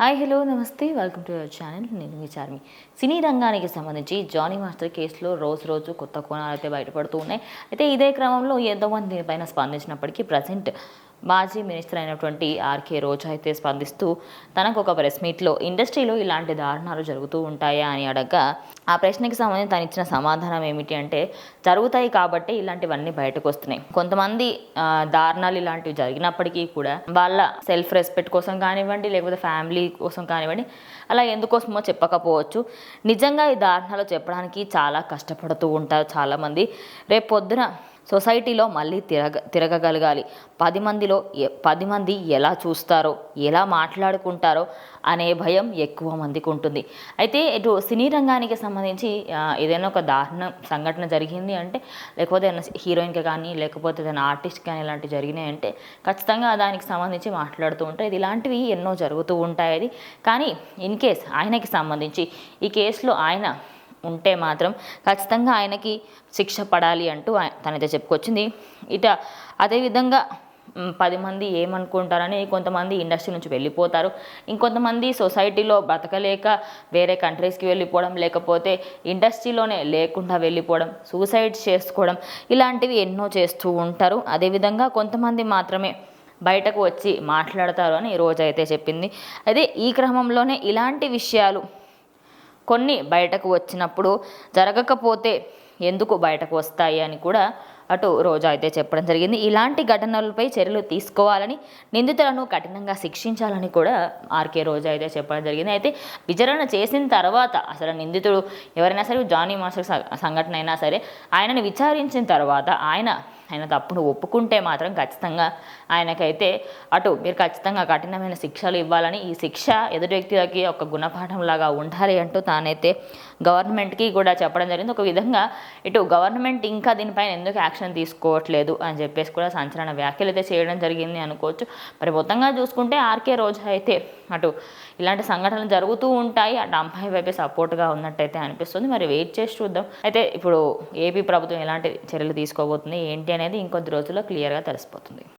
Hi hello నమస్తే. Welcome to your channel. నేను మీ చార్మి. సినీ రంగానికి సంబంధించి జానీ మాస్టర్ కేసులో రోజు రోజు కొత్త కోణాలు అయితే బయటపడుతూ ఉన్నాయి. అయితే ఇదే క్రమంలో ఎంతోమంది దీనిపైన స్పందించినప్పటికీ ప్రజెంట్ మాజీ మినిస్టర్ అయినటువంటి ఆర్కే రోజా అయితే స్పందిస్తూ తనకు ఒక ప్రెస్ మీట్లో ఇండస్ట్రీలో ఇలాంటి దారుణాలు జరుగుతూ ఉంటాయా అని అడగగా ఆ ప్రశ్నకి సంబంధించి తను ఇచ్చిన సమాధానం ఏమిటి అంటే జరుగుతాయి కాబట్టి ఇలాంటివన్నీ బయటకు వస్తున్నాయి కొంతమంది దారుణాలు ఇలాంటివి జరిగినప్పటికీ కూడా వాళ్ళ సెల్ఫ్ రెస్పెక్ట్ కోసం కానివ్వండి లేకపోతే ఫ్యామిలీ కోసం కానివ్వండి అలా ఎందుకోసమో చెప్పకపోవచ్చు. నిజంగా ఈ దారుణాలు చెప్పడానికి చాలా కష్టపడుతూ ఉంటారు చాలామంది. రేపు పొద్దున సొసైటీలో మళ్ళీ తిరగ తిరగగలగాలి. పది మందిలో పది మంది ఎలా చూస్తారో ఎలా మాట్లాడుకుంటారో అనే భయం ఎక్కువ మందికి ఉంటుంది. అయితే ఇటు సినీ రంగానికి సంబంధించి ఏదైనా ఒక దారుణ సంఘటన జరిగింది అంటే లేకపోతే ఏదైనా హీరోయిన్కి కానీ లేకపోతే ఏదైనా ఆర్టిస్ట్ కానీ ఇలాంటివి జరిగినాయి అంటే ఖచ్చితంగా దానికి సంబంధించి మాట్లాడుతూ ఉంటారు ఇది ఇలాంటివి ఎన్నో జరుగుతూ ఉంటాయి అది. కానీ ఇన్ కేస్ ఆయనకి సంబంధించి ఈ కేసులో ఆయన ఉంటే మాత్రం ఖచ్చితంగా ఆయనకి శిక్ష పడాలి అంటూ తనైతే చెప్పుకొచ్చింది. ఇట అదేవిధంగా పది మంది ఏమనుకుంటారని కొంతమంది ఇండస్ట్రీ నుంచి వెళ్ళిపోతారు. ఇంకొంతమంది సొసైటీలో బ్రతకలేక వేరే కంట్రీస్కి వెళ్ళిపోవడం లేకపోతే ఇండస్ట్రీలోనే లేకుండా వెళ్ళిపోవడం సూసైడ్ చేసుకోవడం ఇలాంటివి ఎన్నో చేస్తూ ఉంటారు. అదేవిధంగా కొంతమంది మాత్రమే బయటకు వచ్చి మాట్లాడతారు అని రోజు అయితే చెప్పింది. అయితే ఈ క్రమంలోనే ఇలాంటి విషయాలు కొన్ని బయటకు వచ్చినప్పుడు జరగకపోతే ఎందుకు బయటకు వస్తాయి అని కూడా అటు రోజా అయితే చెప్పడం జరిగింది. ఇలాంటి ఘటనలపై చర్యలు తీసుకోవాలని నిందితులను కఠినంగా శిక్షించాలని కూడా ఆర్కే రోజా అయితే చెప్పడం జరిగింది. అయితే విచారణ చేసిన తర్వాత అసలు నిందితుడు ఎవరైనా సరే జానీ మాస్టర్ స- సంఘటన అయినా సరే ఆయనని విచారించిన తర్వాత ఆయన ఆయన తప్పును ఒప్పుకుంటే మాత్రం ఖచ్చితంగా ఆయనకైతే అటు మీరు ఖచ్చితంగా కఠినమైన శిక్షలు ఇవ్వాలని ఈ శిక్ష ఎదుటి వ్యక్తులకి ఒక గుణపాఠం లాగా ఉండాలి అంటూ తానైతే గవర్నమెంట్కి కూడా చెప్పడం జరిగింది. ఒక విధంగా ఇటు గవర్నమెంట్ ఇంకా దీనిపైన ఎందుకు యాక్షన్ తీసుకోవట్లేదు అని చెప్పేసి కూడా సంచలన వ్యాఖ్యలు అయితే చేయడం జరిగింది అనుకోవచ్చు. మరి మొత్తంగా చూసుకుంటే ఆర్కే రోజా అయితే అటు ఇలాంటి సంఘటనలు జరుగుతూ ఉంటాయి. అటు అమ్మాయి వైపే సపోర్ట్గా ఉన్నట్టయితే అనిపిస్తుంది. మరి వెయిట్ చేసి చూద్దాం. అయితే ఇప్పుడు ఏపీ ప్రభుత్వం ఎలాంటి చర్యలు తీసుకోబోతుంది? ఏంటి అనేది ఇంకొద్ది రోజుల్లో క్లియర్గా తెలిసిపోతుంది.